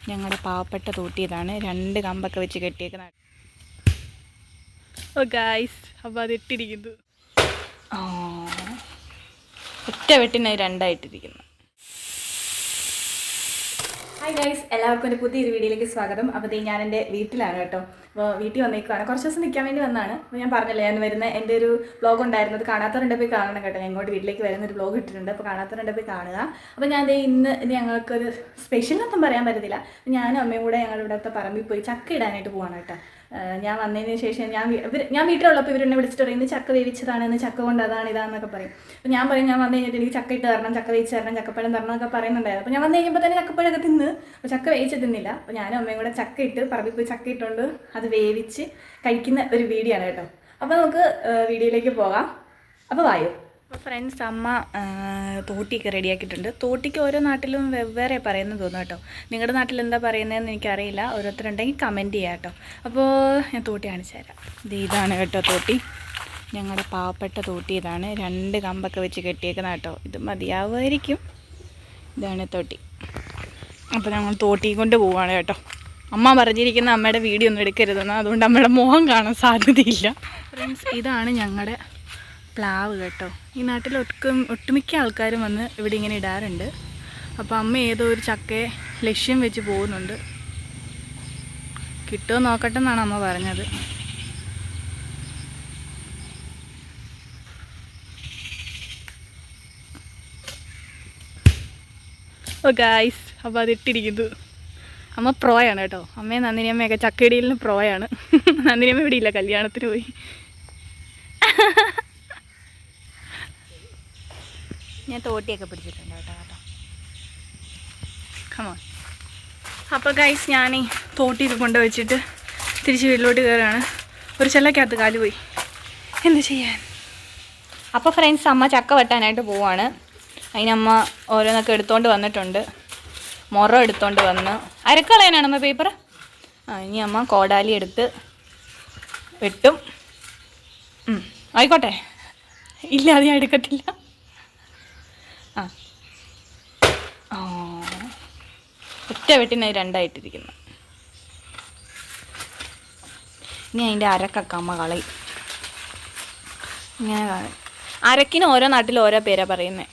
ഞങ്ങളുടെ പാവപ്പെട്ട തോട്ടി ഇതാണ് രണ്ട് കമ്പൊക്കെ വെച്ച് കെട്ടിയേക്കുന്ന ഓ ഗായ്സ് അപ്പോൾ അത് ഇട്ടിരിക്കുന്നു ഒറ്റ വെട്ടിനായി രണ്ടായിട്ടിരിക്കുന്നു. ഹായ് ഗൈസ് എല്ലാവർക്കും എന്റെ പുതിയൊരു വീഡിയോയിലേക്ക് സ്വാഗതം. അപ്പോൾ ഞാൻ എന്റെ വീട്ടിലാണ് കേട്ടോ. അപ്പോൾ വീട്ടിൽ വന്നേക്കുവാണ്. കുറച്ച് ദിവസം നിൽക്കാൻ വേണ്ടി വന്നാണ് അപ്പോൾ ഞാൻ പറഞ്ഞില്ല ഞാൻ വരുന്ന എന്റെ ഒരു ബ്ലോഗ് ഉണ്ടായിരുന്നത് കാണാത്തവരുണ്ടെ പോയി കാണണം കേട്ടോ. ഞാൻ ഇങ്ങോട്ട് വീട്ടിലേക്ക് വരുന്ന ഒരു ബ്ലോഗ് ഇട്ടിട്ടുണ്ട്. അപ്പോൾ കാണാത്തവരുണ്ടെ പോയി കാണുക. അപ്പോൾ ഞാൻ ദേ ഇന്ന് ഇനി ഞങ്ങൾക്കൊരു സ്പെഷ്യൽ ഒന്നും പറയാൻ പറ്റത്തില്ല. ഞാനും അമ്മയും കൂടെ ഞങ്ങളുടെ ഇവിടുത്തെ പറമ്പിൽ പോയി ചക്ക ഇടാനായിട്ട് പോവാണ് കേട്ടോ. ഞാൻ വന്നതിന് ശേഷം ഞാൻ ഇവർ ഞാൻ വീട്ടിലുള്ളപ്പോൾ ഇവരെന്നെ വിളിച്ചിട്ട് പറയും ചക്ക വേവിച്ചതാണ് ഇന്ന് ചക്ക കൊണ്ട് അതാണ് ഇതാന്നൊക്കെ പറയും. അപ്പോൾ ഞാൻ പറയും ഞാൻ വന്നു കഴിഞ്ഞിട്ട് എനിക്ക് ചക്ക ഇട്ട് തരണം ചക്ക വേവിച്ച് തരണം ചക്കപ്പഴം തരണം എന്നൊക്കെ പറയുന്നുണ്ടായിരുന്നു. അപ്പോൾ ഞാൻ വന്നു കഴിയുമ്പോൾ തന്നെ ചക്കപ്പഴമൊക്കെ തിന്ന്. അപ്പോൾ ചക്ക വേവിച്ച് തിന്നില്ല. അപ്പോൾ ഞാനും അമ്മയും കൂടെ ചക്ക ഇട്ട് പറമ്പിൽ പോയി ചക്ക ഇട്ടുകൊണ്ട് അത് വേവിച്ച് കഴിക്കുന്ന ഒരു വീഡിയോ ആണ് കേട്ടോ. അപ്പോൾ നമുക്ക് വീഡിയോയിലേക്ക് പോകാം. അപ്പോൾ വായു. അപ്പോൾ ഫ്രണ്ട്സ് അമ്മ തോട്ടിയൊക്കെ റെഡിയാക്കിയിട്ടുണ്ട് തോട്ടിക്ക് ഓരോ നാട്ടിലും വെവ്വേറെ പറയുന്നത് തോന്നുന്നു കേട്ടോ. നിങ്ങളുടെ നാട്ടിൽ എന്താ പറയുന്നതെന്ന് എനിക്കറിയില്ല. ഓരോരുത്തരുണ്ടെങ്കിൽ കമന്റ് ചെയ്യാം കേട്ടോ. അപ്പോൾ ഞാൻ തോട്ടി കാണിച്ചു തരാം. ഇതാണ് കേട്ടോ തോട്ടി. ഞങ്ങളുടെ പാവപ്പെട്ട തോട്ടി ഇതാണ്. രണ്ട് കമ്പൊക്കെ വെച്ച് കെട്ടിയേക്കുന്ന കേട്ടോ. ഇത് മതിയാവുമായിരിക്കും. ഇതാണ് തോട്ടി. അപ്പോൾ ഞങ്ങൾ തോട്ടി കൊണ്ട് പോവുകയാണ് കേട്ടോ. അമ്മ പറഞ്ഞിരിക്കുന്ന അമ്മയുടെ വീഡിയോ ഒന്നും എടുക്കരുതെന്ന്. അതുകൊണ്ട് അമ്മയുടെ മുഖം കാണാൻ സാധ്യതയില്ല. ഫ്രണ്ട്സ് ഇതാണ് ഞങ്ങളുടെ പ്ലാവ് കേട്ടോ. ഈ നാട്ടിൽ ഒട്ടും ഒട്ടുമിക്ക ആൾക്കാരും വന്ന് ഇവിടെ ഇങ്ങനെ ഇടാറുണ്ട്. അപ്പോൾ അമ്മ ഏതോ ഒരു ചക്കയെ ലക്ഷ്യം വെച്ച് പോകുന്നുണ്ട്. കിട്ടുമോ നോക്കട്ടെ എന്നാണ് അമ്മ പറഞ്ഞത്. ഓ ഗായ്സ് അപ്പോൾ അത് ഇട്ടിരിക്കുന്നു. അമ്മ പ്രോയാണ് കേട്ടോ. അമ്മയും നന്ദിനിയമ്മയൊക്കെ ചക്കയിടിയിലിന് പ്രോയാണ്. നന്ദിനിയമ്മ ഇവിടെ ഇല്ല കല്യാണത്തിന് പോയി. ഞാൻ തോട്ടിയൊക്കെ പിടിച്ചിട്ടുണ്ട് കേട്ടോ കേട്ടോ. കമോൺ അപ്പോൾ ഗൈസ് ഞാൻ ഈ തോട്ടി ഇത് കൊണ്ട് വെച്ചിട്ട് തിരിച്ച് വീട്ടിലോട്ട് കയറുകയാണ് ഒരു ചെല്ലക്കകത്ത് കാൽ പോയി. എന്ത് ചെയ്യാൻ? അപ്പോൾ ഫ്രണ്ട്സ് അമ്മ ചക്ക വെട്ടാനായിട്ട് പോവാണ്. അതിനമ്മ ഓരോന്നൊക്കെ എടുത്തുകൊണ്ട് വന്നിട്ടുണ്ട്. മുറ എടുത്തുകൊണ്ട് വന്ന്. അരക്കളയാനാണ് അമ്മ പേപ്പർ ആ ഇനി അമ്മ കോടാലി എടുത്ത് വെട്ടും. ആയിക്കോട്ടെ. ഇല്ല അത് ഞാൻ എടുക്കത്തില്ല ആ ആ ഒറ്റ വെട്ടിന് അത് രണ്ടായിട്ടിരിക്കുന്നു. ഇനി അതിന്റെ അരക്കൊക്കെ കളയും. ഇങ്ങനെ കളയും അരക്കിന് ഓരോ നാട്ടിൽ ഓരോ പേരാണ് പറയുന്നത്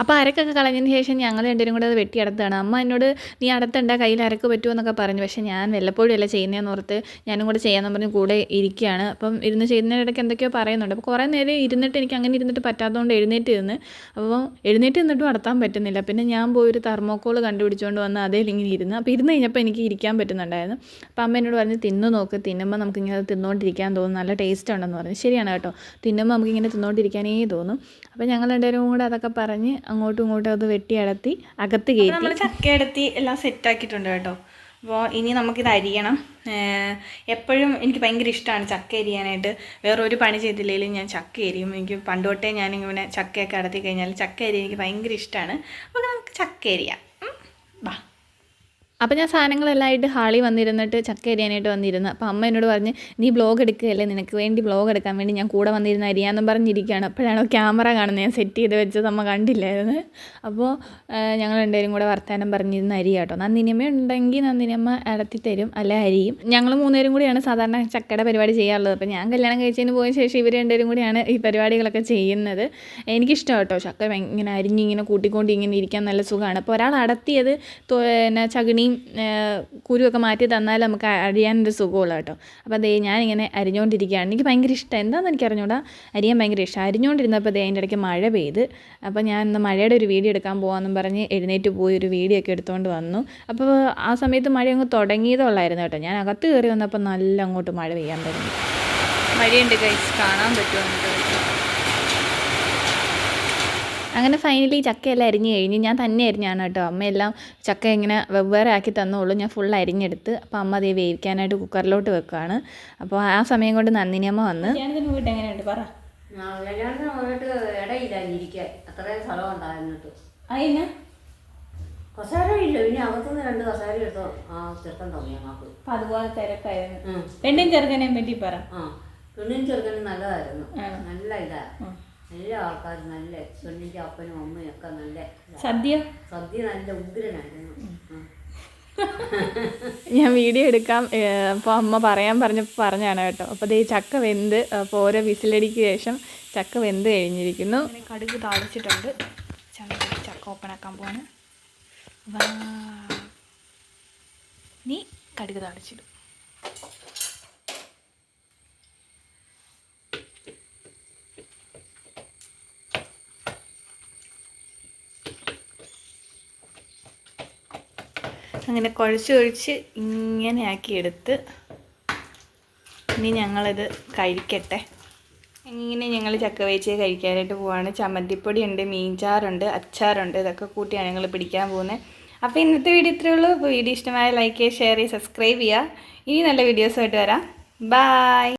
അപ്പോൾ അരക്കൊക്കെ കളഞ്ഞതിന് ശേഷം ഞങ്ങൾ രണ്ടുപേരും കൂടെ അത് വെട്ടി അടുത്താണ് അമ്മ എന്നോട് നീ അടത്തണ്ട കയ്യിൽ അരക്ക് പറ്റുമോ എന്നൊക്കെ പറഞ്ഞു. പക്ഷേ ഞാൻ വല്ലപ്പോഴും അല്ല ചെയ്യുന്നതെന്ന് ഓർത്ത് ഞാനും കൂടെ ചെയ്യാമെന്ന് പറഞ്ഞ് കൂടെ ഇരിക്കുകയാണ്. അപ്പം ഇരുന്ന് ചെയ്യുന്നതിനിടയ്ക്ക് എന്തൊക്കെയോ പറയുന്നുണ്ട്. അപ്പോൾ കുറേ നേരം ഇരുന്നിട്ട് എനിക്ക് അങ്ങനെ ഇരുന്നിട്ട് പറ്റാത്തതുകൊണ്ട് എഴുന്നേറ്റ് ഇരുന്ന് അപ്പോൾ എഴുന്നേറ്റ് നിന്നിട്ടും അടത്താൻ പറ്റുന്നില്ല. പിന്നെ ഞാൻ പോയി ഒരു തെർമോക്കോൾ കണ്ടുപിടിച്ചുകൊണ്ട് വന്ന് അതേ ഇങ്ങനെ ഇരുന്ന്. അപ്പോൾ ഇരുന്ന് കഴിഞ്ഞപ്പോൾ എനിക്ക് ഇരിക്കാൻ പറ്റുന്നുണ്ടായിരുന്നു. അപ്പോൾ അമ്മ എന്നോട് പറഞ്ഞ് തിന്ന് നോക്ക്. തിന്നുമ്പോൾ നമുക്കിങ്ങനെ തിന്നുകൊണ്ടിരിക്കാൻ തോന്നും. നല്ല ടേസ്റ്റ് ഉണ്ടെന്ന് പറഞ്ഞു. ശരിയാണ് കേട്ടോ. തിന്നുമ്പോൾ നമുക്കിങ്ങനെ തിന്നുകൊണ്ടിരിക്കാനേ തോന്നും. അപ്പോൾ ഞങ്ങൾ രണ്ടുപേരും കൂടെ അതൊക്കെ പറഞ്ഞ് അങ്ങോട്ടും ഇങ്ങോട്ടും അത് വെട്ടി അടത്തി അകത്ത് കയറ്റി നമ്മൾ ചക്ക അടത്തി എല്ലാം സെറ്റാക്കിയിട്ടുണ്ട് കേട്ടോ. അപ്പോൾ ഇനി നമുക്കിത് അരിയണം. എപ്പോഴും എനിക്ക് ഭയങ്കര ഇഷ്ടമാണ് ചക്ക അരിയാനായിട്ട്. വേറെ ഒരു പണി ചെയ്തില്ലെങ്കിലും ഞാൻ ചക്ക അരിയും. എനിക്ക് പണ്ടോട്ടേ ഞാൻ ഞാനിങ്ങനെ ചക്കയൊക്കെ അടത്തി കഴിഞ്ഞാൽ ചക്ക അരി എനിക്ക് ഭയങ്കര ഇഷ്ടമാണ് അപ്പോൾ നമുക്ക് ചക്ക അരിയാം. വാ. അപ്പോൾ ഞാൻ സാധനങ്ങളെല്ലാം ആയിട്ട് ഹാളിൽ വന്നിരുന്നിട്ട് ചക്ക അരിയാനായിട്ട് വന്നിരുന്നു. അപ്പോൾ അമ്മ എന്നോട് പറഞ്ഞ് നീ ബ്ലോഗ് എടുക്കുകയല്ലേ? നിനക്ക് വേണ്ടി ബ്ലോഗ് എടുക്കാൻ വേണ്ടി ഞാൻ കൂടെ വന്നിരുന്ന അരിയാന്നും പറഞ്ഞിരിക്കുകയാണ്. അപ്പോഴാണോ ക്യാമറ കാണുന്നത്? ഞാൻ സെറ്റ് ചെയ്ത് വെച്ചത് അമ്മ കണ്ടില്ലായിരുന്നു. അപ്പോൾ ഞങ്ങൾ രണ്ടുപേരും കൂടെ വർത്തമാനം പറഞ്ഞിരുന്ന അരി കേട്ടോ നന്ദിനിയമ്മ ഉണ്ടെങ്കിൽ നന്ദിനിയമ്മ ഇടത്തി തരും അല്ല അരിയും. ഞങ്ങൾ മൂന്നുപേരും കൂടിയാണ് സാധാരണ ചക്കയുടെ പരിപാടി ചെയ്യാറുള്ളത്. അപ്പോൾ ഞാൻ കല്യാണം കഴിച്ചതിന് പോയ ശേഷം ഇവർ രണ്ടുപേരും കൂടിയാണ് ഈ പരിപാടികളൊക്കെ ചെയ്യുന്നത്. എനിക്കിഷ്ടം കേട്ടോ. ചക്ക ഇങ്ങനെ അരിഞ്ഞിങ്ങനെ കൂട്ടിക്കൊണ്ട് ഇങ്ങനെ ഇരിക്കാൻ നല്ല സുഖമാണ്. അപ്പോൾ ഒരാൾ അടത്തിയത് പിന്നെ ചകിണിയും ഏഹ്, കുരുവൊക്കെ മാറ്റി തന്നാൽ നമുക്ക് അരിയാനൊരു സുഖമുള്ള കേട്ടോ. അപ്പോൾ അതേ ഞാനിങ്ങനെ അരിഞ്ഞുകൊണ്ടിരിക്കുകയാണ് എനിക്ക് ഭയങ്കര ഇഷ്ടം. എന്താണെന്ന് എനിക്ക് അറിഞ്ഞൂടാ അരിയാൻ ഭയങ്കര ഇഷ്ടം. അരിഞ്ഞുകൊണ്ടിരുന്നപ്പോൾ അതേ അതിന്റെ ഇടയ്ക്ക് മഴ പെയ്ത്. അപ്പോൾ ഞാൻ ഇന്ന് മഴയുടെ ഒരു വീഡിയോ എടുക്കാൻ പോകാമെന്നും പറഞ്ഞ് എഴുന്നേറ്റ് പോയി ഒരു വീഡിയോ ഒക്കെ എടുത്തുകൊണ്ട് വന്നു. അപ്പോൾ ആ സമയത്ത് മഴ അങ്ങ് തുടങ്ങിയതുള്ളായിരുന്നു കേട്ടോ. ഞാൻ അകത്ത് കയറി വന്നപ്പോൾ നല്ല അങ്ങോട്ട് മഴ പെയ്യാൻ തുടങ്ങി. മഴയുണ്ട് കഴിച്ച് കാണാൻ പറ്റുമോ അങ്ങനെ ഫൈനലി ചക്കയെല്ലാം അരിഞ്ഞ് കഴിഞ്ഞ് ഞാൻ തന്നെ അരിഞ്ഞാണ് കേട്ടോ. അമ്മയെല്ലാം ചക്ക ഇങ്ങനെ വെവ്വേറെ ആക്കി തന്നോളൂ. ഞാൻ ഫുൾ അരിഞ്ഞെടുത്ത് അപ്പോൾ അമ്മ അതേ വേവിക്കാനായിട്ട് കുക്കറിലോട്ട് വെക്കുകയാണ് അപ്പോൾ ആ സമയം കൊണ്ട് നന്ദിനി അമ്മ വന്ന് വീട്ട് എങ്ങനെയുണ്ട്? പറ. കല്യാണത്തിന് പോയിട്ട് ഇടയില്ലാതിരിക്കാൻ അത്രയും സ്ഥലം ഉണ്ടായിരുന്നിട്ട് അതിന് കസേര ഇല്ല. പിന്നെ അകത്തുനിന്ന് രണ്ട് കസേര എടുത്തോ ആ ചെറുക്കൻ തോന്നി ഞങ്ങൾക്ക് അപ്പം അതുപോലെ തിരക്കായിരുന്നു. പെണ്ണും ചെറുക്കനെയും പറ്റി പറ. ആ പെണ്ണിനും ചെറുക്കനും നല്ലതായിരുന്നു? നല്ല ഇതാ. നല്ല ആൾക്കാർ നല്ല പെണ്ണിന്റെ അപ്പനും അമ്മയും ഒക്കെ നല്ല സദ്യ? സദ്യ നല്ല ഉഗ്രനായിരുന്നു. ഞാൻ വീഡിയോ എടുക്കാം. അപ്പോൾ അമ്മ പറയാൻ പറഞ്ഞപ്പോൾ പറഞ്ഞാണ് കേട്ടോ. അപ്പോൾ ഈ ചക്ക വെന്ത് അപ്പോൾ ഓരോ വിസിലടിക്ക് ശേഷം ചക്ക വെന്ത് കഴിഞ്ഞിരിക്കുന്നു. കടുക് താളിച്ചിട്ടുണ്ട്. ചക്ക ഓപ്പൺ ആക്കാൻ പോവാണ്. വാ. നീ കടുക് താളിച്ചിടും. അങ്ങനെ കുഴച്ച് കുഴച്ച് ഇങ്ങനെ ആക്കി എടുത്ത് ഇനി ഞങ്ങളിത് കഴിക്കട്ടെ. ഇങ്ങനെ ഞങ്ങൾ ചക്ക വേച്ച് കഴിക്കാനായിട്ട് പോവാണ്. ചമ്മന്തിപ്പൊടി ഉണ്ട് മീൻചാറുണ്ട് അച്ചാറുണ്ട്. ഇതൊക്കെ കൂട്ടിയാണ് ഞങ്ങൾ പിടിക്കാൻ പോകുന്നത് അപ്പോൾ ഇന്നത്തെ വീഡിയോ ഇത്രയേ ഉള്ളൂ. അപ്പോൾ വീഡിയോ ഇഷ്ടമായ ലൈക്ക് ചെയ്യുക ഷെയർ ചെയ്യുക. സബ്സ്ക്രൈബ് ചെയ്യുക ഇനി നല്ല വീഡിയോസുമായിട്ട് വരാം. ബായ്